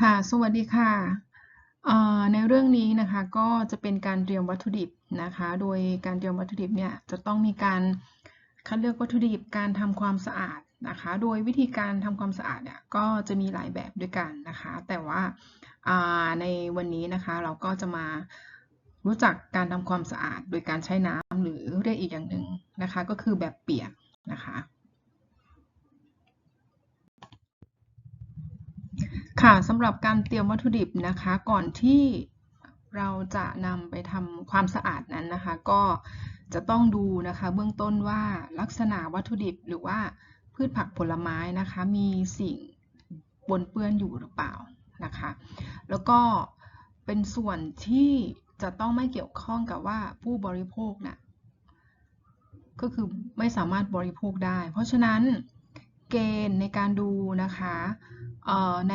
ค่ะ สวัสดีค่ะ ในเรื่องนี้นะคะก็จะเป็นการเตรียมวัตถุดิบนะคะ โดยการเตรียมวัตถุดิบเนี่ยจะต้องมีการคัดเลือกวัตถุดิบการทำความสะอาดนะคะ โดยวิธีการทำความสะอาดเนี่ยก็จะมีหลายแบบด้วยกันนะคะ แต่ว่าในวันนี้นะคะเราก็จะมารู้จักการทำความสะอาดโดยการใช้น้ำหรือเรียกอีกอย่างหนึ่งนะคะ ก็คือแบบเปียกนะคะ ค่ะสำหรับการเตรียมวัตถุดิบนะคะ ก่อนที่เราจะนำไปทำความสะอาดนั้นนะคะ ก็จะต้องดูนะคะ เบื้องต้นว่าลักษณะวัตถุดิบหรือว่าพืชผักผลไม้นะคะ มีสิ่งปนเปื้อนอยู่หรือเปล่านะคะ แล้วก็เป็นส่วนที่จะต้องไม่เกี่ยวข้องกับว่าผู้บริโภคนะ่ะก็คือไม่สามารถบริโภคได้ เพราะฉะนั้นเกณฑ์ในการดูนะคะ ใน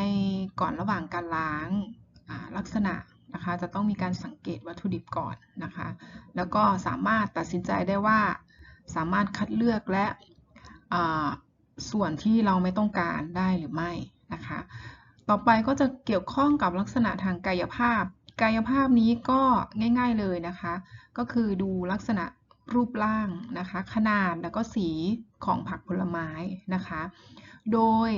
ก่อนระหว่างการล้างลักษณะนะคะจะต้องมีการสังเกตวัตถุดิบก่อนนะคะ แล้วก็สามารถตัดสินใจได้ว่าสามารถคัดเลือกและส่วนที่เราไม่ต้องการได้หรือไม่นะคะ ต่อไปก็จะเกี่ยวข้องกับลักษณะทางกายภาพ กายภาพนี้ก็ง่าย ๆเลยนะคะ ก็คือดูลักษณะรูปร่างนะคะ ขนาดแล้วก็สีของผักผลไม้นะคะ โดย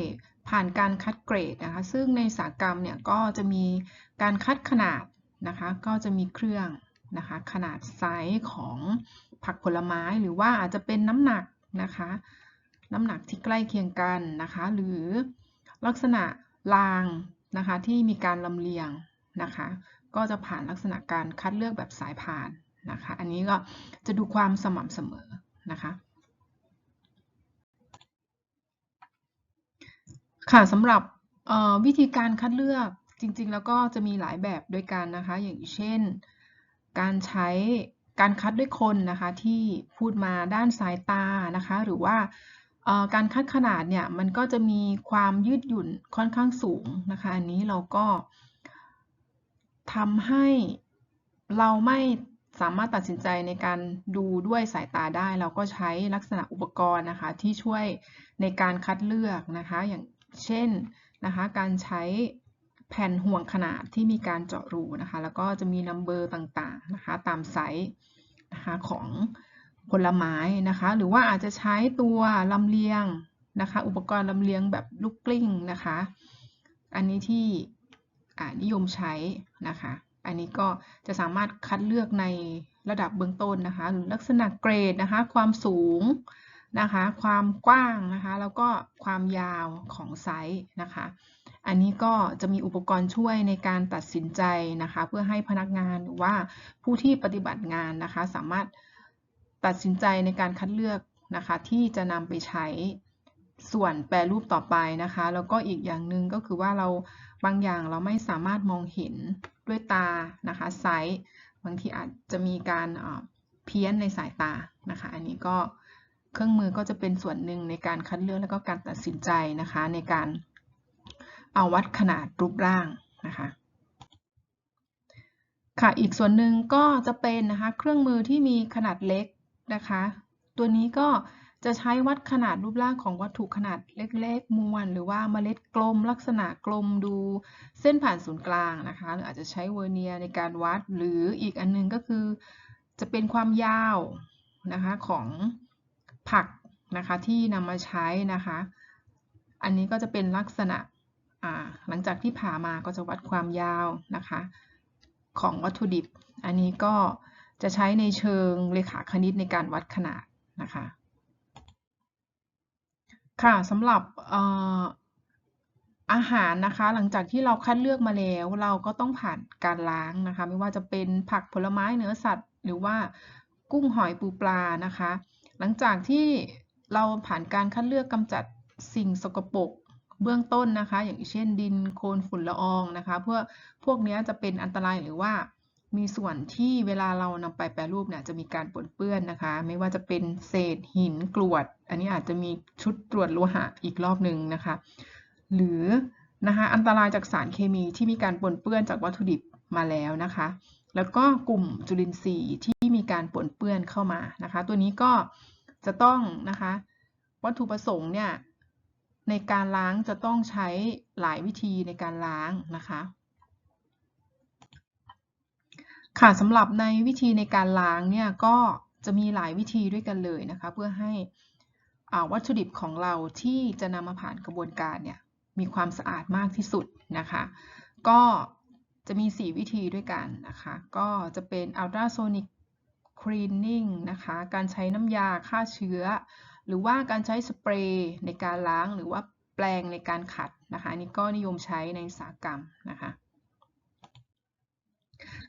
ผ่านการคัดเกรดนะคะ ซึ่งในสากรรมเนี่ยก็จะมีการคัดขนาดนะคะ ก็จะมีเครื่องนะคะ ขนาดไซส์ของผักผลไม้หรือว่าอาจจะเป็นน้ำหนักนะคะ น้ำหนักที่ใกล้เคียงกันนะคะ หรือลักษณะรางนะคะที่มีการลำเลียงนะคะ ก็จะผ่านลักษณะการคัดเลือกแบบสายพานนะคะ อันนี้ก็จะดูความสม่ำเสมอนะคะ ค่ะสำหรับวิธีการคัดเลือกจริง ๆ แล้วก็จะมีหลายแบบด้วยกันนะคะ อย่างเช่น การใช้การคัดด้วยคนนะคะที่พูดมาด้านสายตานะคะ หรือว่าการคัดขนาดเนี่ยมันก็จะมีความยืดหยุ่นค่อนข้างสูงนะคะอันนี้เราก็ทำให้เราไม่สามารถตัดสินใจในการดูด้วยสายตาได้ เราก็ใช้ลักษณะอุปกรณ์นะคะที่ช่วยในการคัดเลือกนะคะอย่าง เช่นนะคะการใช้แผ่นห่วงขนาดที่มีการเจาะรูนะคะแล้วก็จะมีนัมเบอร์ต่างๆนะคะตามไซส์นะคะของผลไม้นะคะหรือว่าอาจจะใช้ตัวลำเลียงนะคะอุปกรณ์ลำเลียงแบบลูกกลิ้งนะคะอันนี้ที่นิยมใช้นะคะอันนี้ก็จะสามารถคัดเลือกในระดับเบื้องต้นนะคะหรือลักษณะเกรดนะคะความสูง นะคะ ความกว้างนะคะ แล้วก็ความยาวของไซส์นะคะ อันนี้ก็จะมีอุปกรณ์ช่วยในการตัดสินใจนะคะ เพื่อให้พนักงานหรือว่าผู้ที่ปฏิบัติงานนะคะ สามารถตัดสินใจในการคัดเลือกนะคะ ที่จะนำไปใช้ส่วนแปรรูปต่อไปนะคะ แล้วก็อีกอย่างหนึ่งก็คือว่าเราบางอย่างเราไม่สามารถมองเห็นด้วยตานะคะไซส์บางทีอาจจะมีการเพี้ยนในสายตานะคะ อันนี้ก็ เครื่องมือก็จะเป็นส่วนหนึ่งในการคัดเลือกและก็การตัดสินใจนะคะ ในการเอาวัดขนาดรูปร่างนะคะค่ะอีกส่วนหนึ่งก็จะเป็นนะคะเครื่องมือที่มีขนาดเล็กนะคะ ตัวนี้ก็จะใช้วัดขนาดรูปร่างของวัตถุขนาดเล็กๆ มวล หรือว่าเมล็ดกลม ลักษณะกลมดูเส้นผ่านศูนย์กลางนะคะหรืออาจจะใช้เวอร์เนียในการวัดหรืออีกอันนึงก็คือ จะเป็นความยาวนะคะของ ผักนะคะที่นำมาใช้นะคะ อันนี้ก็จะเป็นลักษณะหลังจากที่ผ่ามาก็จะวัดความยาวนะคะ ของวัตถุดิบ อันนี้ก็จะใช้ในเชิงเลขาคณิตในการวัดขนาดนะคะค่ะสำหรับอาหารนะคะ หลังจากที่เราคัดเลือกมาแล้ว เราก็ต้องผ่านการล้างนะคะ ไม่ว่าจะเป็นผักผลไม้เนื้อสัตว์ หรือว่ากุ้งหอยปูปลานะคะ หลังจากที่เราผ่านการคัดเลือกกำจัดสิ่งสกปรกเบื้องต้นนะคะ อย่างเช่นดินโคลนฝุ่นละอองนะคะ เพื่อพวกนี้จะเป็นอันตรายหรือว่ามีส่วนที่เวลาเรานำไปแปรรูปเนี่ยจะมีการปนเปื้อนนะคะ ไม่ว่าจะเป็นเศษหินกรวด อันนี้อาจจะมีชุดตรวจโลหะอีกรอบหนึ่งนะคะ หรือนะคะอันตรายจากสารเคมีที่มีการปนเปื้อนจากวัตถุดิบมาแล้วนะคะ แล้วก็กลุ่มจุลินทรีย์ที่ มีการปนเปื้อนเข้ามานะคะ ตัวนี้ก็จะต้องนะคะ วัตถุประสงค์เนี่ยในการล้างจะต้องใช้หลายวิธีในการล้างนะคะ ค่ะสำหรับในวิธีในการล้างเนี่ยก็จะมีหลายวิธีด้วยกันเลยนะคะ เพื่อให้วัตถุดิบของเราที่จะนำมาผ่านกระบวนการเนี่ยมีความสะอาดมากที่สุดนะคะ ก็จะมี 4 วิธีด้วยกันนะคะ ก็จะเป็น ultrasonic cleaning นะคะ การใช้น้ำยาฆ่าเชื้อ หรือว่าการใช้สเปรย์ในการล้างหรือว่าแปรงในการขัดนะคะอันนี้ก็นิยมใช้ในอุตสาหกรรมนะคะ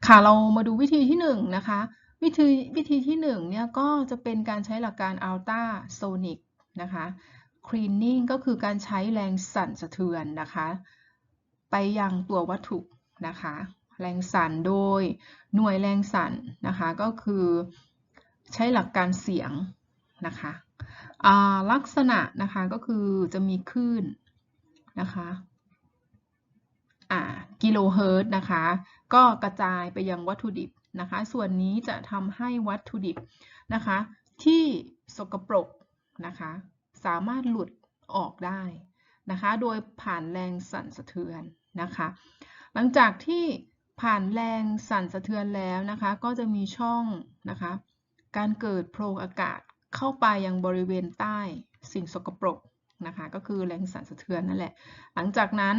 ค่ะเรามาดูวิธีที่1นะคะวิธีวิธีที่1เนี่ยก็จะเป็นการใช้หลักการ ultrasonic นะคะ cleaning ก็คือการใช้แรงสั่นสะเทือนนะคะ ไปยังตัววัตถุนะคะ แรงสั่นโดยหน่วยแรงสั่นนะคะก็คือใช้หลักการเสียงนะคะลักษณะนะคะก็คือจะมีคลื่นนะคะกิโลเฮิรตซ์นะคะ ก็กระจายไปยังวัตถุดิบนะคะ ส่วนนี้จะทำให้วัตถุดิบนะคะ ที่สกปรกนะคะ สามารถหลุดออกได้นะคะ โดยผ่านแรงสั่นสะเทือนนะคะ หลังจากที่ ผ่านแรงสั่นสะเทือนแล้วนะคะ ก็จะมีช่องนะคะ การเกิดโพรงอากาศเข้าไปยังบริเวณใต้สิ่งสกปรกนะคะ ก็คือแรงสั่นสะเทือนนั่นแหละ หลังจากนั้น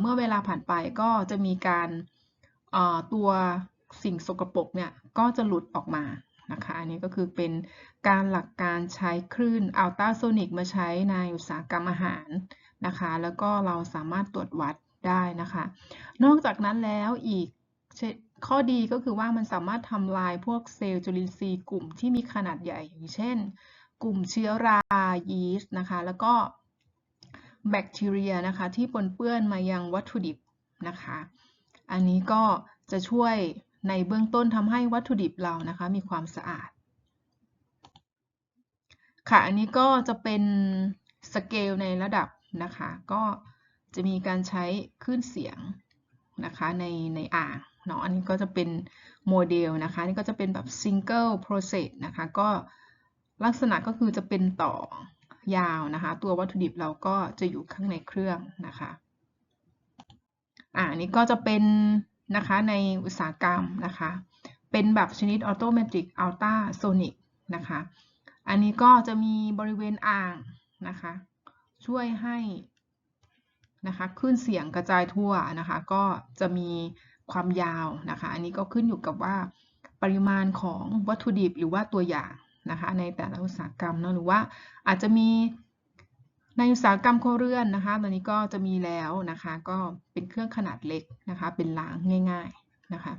เมื่อเวลาผ่านไปก็จะมีการตัวสิ่งสกปรกเนี่ยก็จะหลุดออกมานะคะ อันนี้ก็คือเป็นการหลักการใช้คลื่นอัลตราโซนิกมาใช้ในอุตสาหกรรมอาหารนะคะ แล้วก็เราสามารถตรวจวัด ได้นะคะ นอกจากนั้นแล้วอีกข้อดีก็คือว่ามันสามารถทำลายพวกเซลล์จุลินทรีย์กลุ่มที่มีขนาดใหญ่อย่างเช่น กลุ่มเชื้อรายีสต์นะคะ แล้วก็แบคทีเรียนะคะ ที่ปนเปื้อนมายังวัตถุดิบนะคะ อันนี้ก็จะช่วยในเบื้องต้นทำให้วัตถุดิบเรานะคะ มีความสะอาด ค่ะ อันนี้ก็จะเป็นสเกลในระดับนะคะ ก็ จะมีการใช้คลื่นเสียงนะคะในในอ่างเนาะอันนี้ก็จะเป็นโมเดลนะคะนี่ก็จะเป็นแบบ single process นะคะก็ลักษณะก็คือจะเป็นต่อยาวนะคะ ตัววัตถุดิบเราก็จะอยู่ข้างในเครื่องนะคะอ่านี้ก็จะเป็นนะคะในอุตสาหกรรมนะคะ เป็นแบบชนิดออโตเมติกอัลตราโซนิกนะคะ อันนี้ก็จะมีบริเวณอ่างนะคะ ช่วยให้ นะคะคลื่นเสียงกระจายทั่วนะคะ ก็จะมีความยาวนะคะ อันนี้ก็ขึ้นอยู่กับว่าปริมาณของวัตถุดิบหรือว่าตัวอย่างนะคะ ในแต่ละอุตสาหกรรมเนาะหรือว่าอาจจะมีในอุตสาหกรรมครเรือนนะคะ ตอนนี้ก็จะมีแล้วนะคะ ก็เป็นเครื่องขนาดเล็กนะคะ เป็นล้างง่าย ๆนะคะ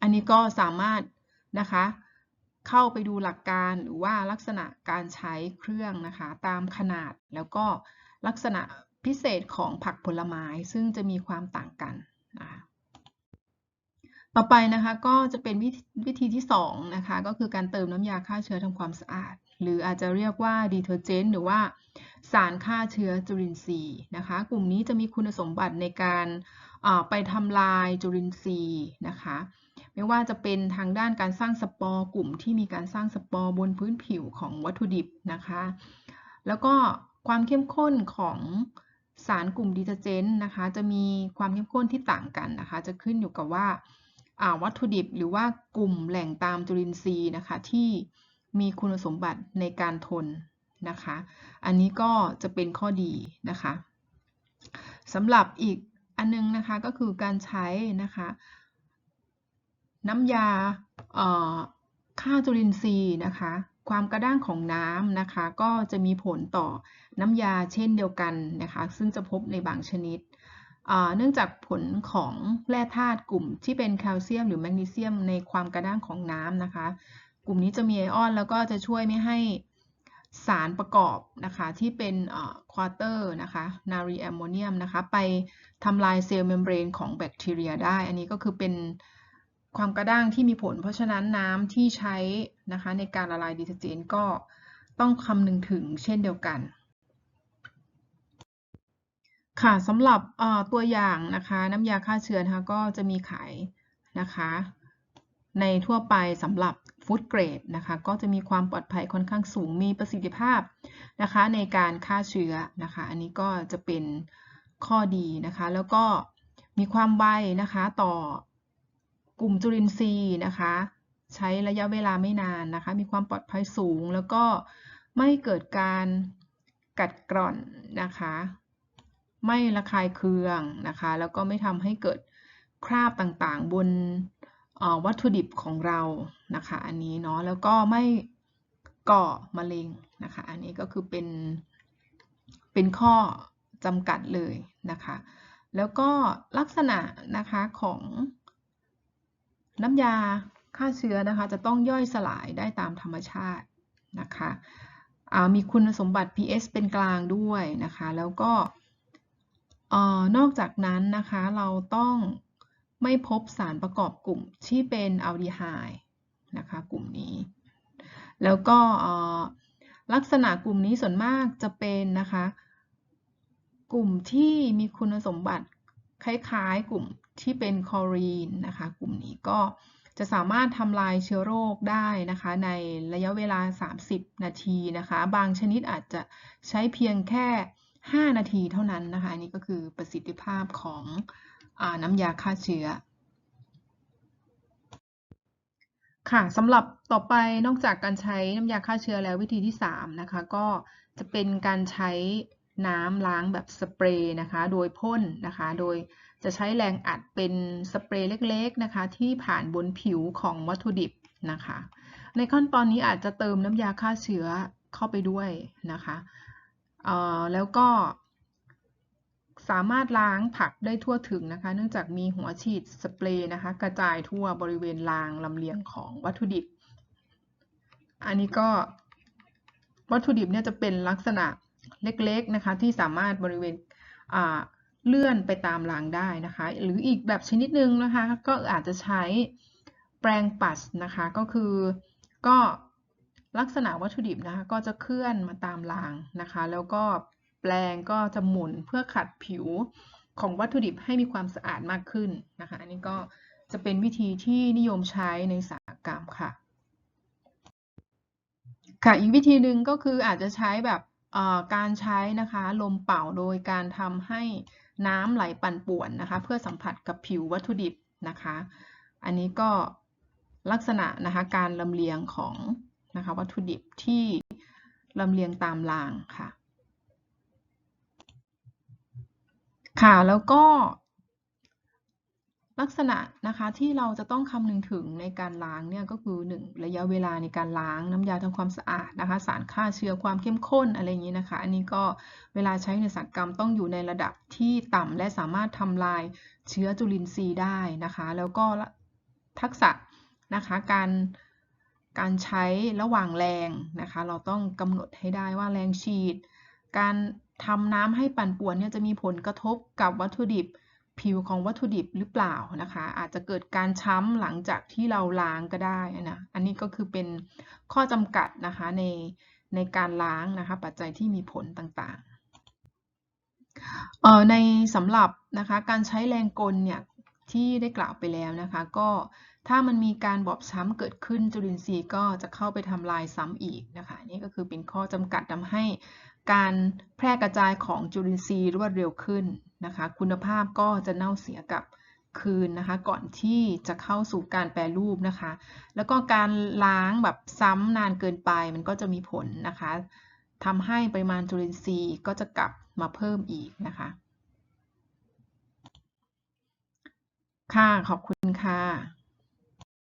อันนี้ก็สามารถนะคะเข้าไปดูหลักการหรือว่าลักษณะการใช้เครื่องนะคะ ตามขนาดแล้วก็ลักษณะ พิเศษของผักผลไม้ซึ่งจะมีความต่างกันนะคะต่อไปนะคะก็จะเป็นวิธีที่2นะคะก็คือการเติมน้ำยาฆ่าเชื้อทำความสะอาด หรืออาจจะเรียกว่าดีเทอร์เจนต์หรือว่าสารฆ่าเชื้อจุลินทรีย์นะคะกลุ่มนี้จะมีคุณสมบัติในการไปทำลายจุลินทรีย์นะคะไม่ว่าจะเป็นทางด้านการสร้างสปอร์กลุ่มที่มีการสร้างสปอร์บนพื้นผิวของวัตถุดิบนะคะ แล้วก็ความเข้มข้นของ สารกลุ่มดีเทอร์เจนต์นะคะ จะมีความเข้มข้นที่ต่างกันนะคะ จะขึ้นอยู่กับว่าวัตถุดิบหรือว่ากลุ่มแหล่งตามจุลินทรีย์นะคะ ที่มีคุณสมบัติในการทนนะคะ อันนี้ก็จะเป็นข้อดีนะคะสำหรับอีกอันนึงนะคะก็คือการใช้นะคะน้ำยาฆ่าจุลินทรีย์นะคะ ความกระด้างของน้ำนะคะ ก็จะมีผลต่อน้ำยาเช่นเดียวกันนะคะ ซึ่งจะพบในบางชนิด เนื่องจากผลของแร่ธาตุกลุ่มที่เป็นแคลเซียมหรือแมกนีเซียมในความกระด้างของน้ำนะคะ กลุ่มนี้จะมีไอออนแล้วก็จะช่วยไม่ให้สารประกอบนะคะที่เป็นควอเตอร์นะคะนารีแอมโมเนียมนะคะไปทำลายเซลล์เมมเบรนของแบคทีเรียได้ อันนี้ก็คือเป็น ความกระด้างที่มีผล เพราะฉะนั้นน้ำที่ใช้นะคะในการละลายดิเทอร์เจนต์ก็ต้องคำนึงถึงเช่นเดียวกัน ค่ะสำหรับตัวอย่างนะคะน้ำยาฆ่าเชื้อนะคะก็จะมีขายนะคะในทั่วไปสำหรับฟู้ดเกรดนะคะก็จะมีความปลอดภัยค่อนข้างสูงมีประสิทธิภาพนะคะในการฆ่าเชื้อนะคะอันนี้ก็จะเป็นข้อดีนะคะแล้วก็มีความไวนะคะต่อ กลุ่มจุลินทรีย์นะคะ ใช้ระยะเวลาไม่นานนะคะ มีความปลอดภัยสูง แล้วก็ไม่เกิดการกัดกร่อนนะคะ ไม่ระคายเคืองนะคะ แล้วก็ไม่ทำให้เกิดคราบต่างๆ บนวัตถุดิบของเรานะคะ อันนี้เนาะแล้วก็ไม่ก่อมะเร็งนะคะ อันนี้ก็คือเป็นเป็นข้อจำกัดเลยนะคะ แล้วก็ลักษณะนะคะของ น้ำยาฆ่าเชื้อนะคะ จะต้องย่อยสลายได้ตามธรรมชาตินะคะมีคุณสมบัติ pH เป็นกลางด้วยนะคะ แล้วก็นอกจากนั้นนะคะเราต้องไม่พบสารประกอบกลุ่มที่เป็นอัลดีไฮด์นะคะกลุ่มนี้ แล้วก็ลักษณะกลุ่มนี้ส่วนมากจะเป็นนะคะ กลุ่มที่มีคุณสมบัติ คล้ายๆ กลุ่มที่เป็นคลอรีนนะคะ กลุ่มนี้ก็จะสามารถทำลายเชื้อโรคได้นะคะ ในระยะเวลา 30 นาทีนะคะ บางชนิดอาจจะใช้เพียงแค่ 5 นาทีเท่านั้นนะคะนนี้ก็คือประสิทธิภาพของอน้ำยาฆ่าเชื้อค่ะสำหรับต่อไปนอกจากการใช้น้ำยาฆ่าเชื้อแล้ววิธีที่ 3 นะคะ ก็จะเป็นการใช้ น้ำล้างแบบสเปรย์นะคะ โดยพ่นนะคะ โดยจะใช้แรงอัดเป็นสเปรย์เล็กๆนะคะ ที่ผ่านบนผิวของวัตถุดิบนะคะ ในขั้นตอนนี้อาจจะเติมน้ำยาฆ่าเชื้อเข้าไปด้วยนะคะแล้วก็สามารถล้างผักได้ทั่วถึงนะคะ เนื่องจากมีหัวฉีดสเปรย์นะคะ กระจายทั่วบริเวณรางลำเลียงของวัตถุดิบ อันนี้ก็วัตถุดิบเนี่ยจะเป็นลักษณะ เล็กๆนะคะที่สามารถบริเวณเลื่อนไปตามรางได้นะคะ หรืออีกแบบชนิดหนึ่งนะคะก็อาจจะใช้แปรงปัดนะคะก็คือก็ลักษณะวัตถุดิบนะคะก็จะเคลื่อนมาตามรางนะคะ แล้วก็แปรงก็จะหมุนเพื่อขัดผิวของวัตถุดิบให้มีความสะอาดมากขึ้นนะคะ อันนี้ก็จะเป็นวิธีที่นิยมใช้ในสาหกรรมค่ะ ค่ะ อีกวิธีหนึ่งก็คืออาจจะใช้แบบ การใช้นะคะลมเป่าโดยการทำให้น้ำไหลปั่นป่วนนะคะ เพื่อสัมผัสกับผิววัตถุดิบนะคะ อันนี้ก็ลักษณะนะคะการลำเลียงของนะคะวัตถุดิบที่ลำเลียงตามรางค่ะ ค่ะแล้วก็ ลักษณะนะคะที่เราจะต้องคำนึงถึงในการล้างเนี่ยก็คือ 1 ระยะเวลาในการล้างน้ำยาทำความสะอาดนะคะ สารฆ่าเชื้อความเข้มข้นอะไรอย่างนี้นะคะ อันนี้ก็เวลาใช้ในสักกรรมต้องอยู่ในระดับที่ต่ำและสามารถทำลายเชื้อจุลินทรีย์ได้นะคะ แล้วก็ทักษะนะคะการการใช้ระหว่างแรงนะคะ เราต้องกำหนดให้ได้ว่าแรงฉีด การทำน้ำให้ปั่นป่วนเนี่ยจะมีผลกระทบกับวัตถุดิบ ผิวของวัตถุดิบหรือเปล่านะคะ อาจจะเกิดการช้ำหลังจากที่เราล้างก็ได้นะอันนี้ก็คือเป็นข้อจำกัดนะคะในในการล้างนะคะ ปัจจัยที่มีผลต่างๆเอ่อในสำหรับนะคะการใช้แรงกลเนี่ยที่ได้กล่าวไปแล้วนะคะ ก็ถ้ามันมีการบอบช้ำเกิดขึ้นจุลินทรีย์ก็จะเข้าไปทำลายซ้ำอีกนะคะ นี่ก็คือเป็นข้อจำกัดทำให้ การแพร่กระจายของจุลินทรีย์รวดเร็วขึ้นนะคะ คุณภาพก็จะเน่าเสียกับคืนนะคะ ก่อนที่จะเข้าสู่การแปรรูปนะคะ แล้วก็การล้างแบบซ้ำนานเกินไปมันก็จะมีผลนะคะทำให้ปริมาณจุลินทรีย์ก็จะกลับมาเพิ่มอีกนะคะ ค่ะ ขอบคุณค่ะ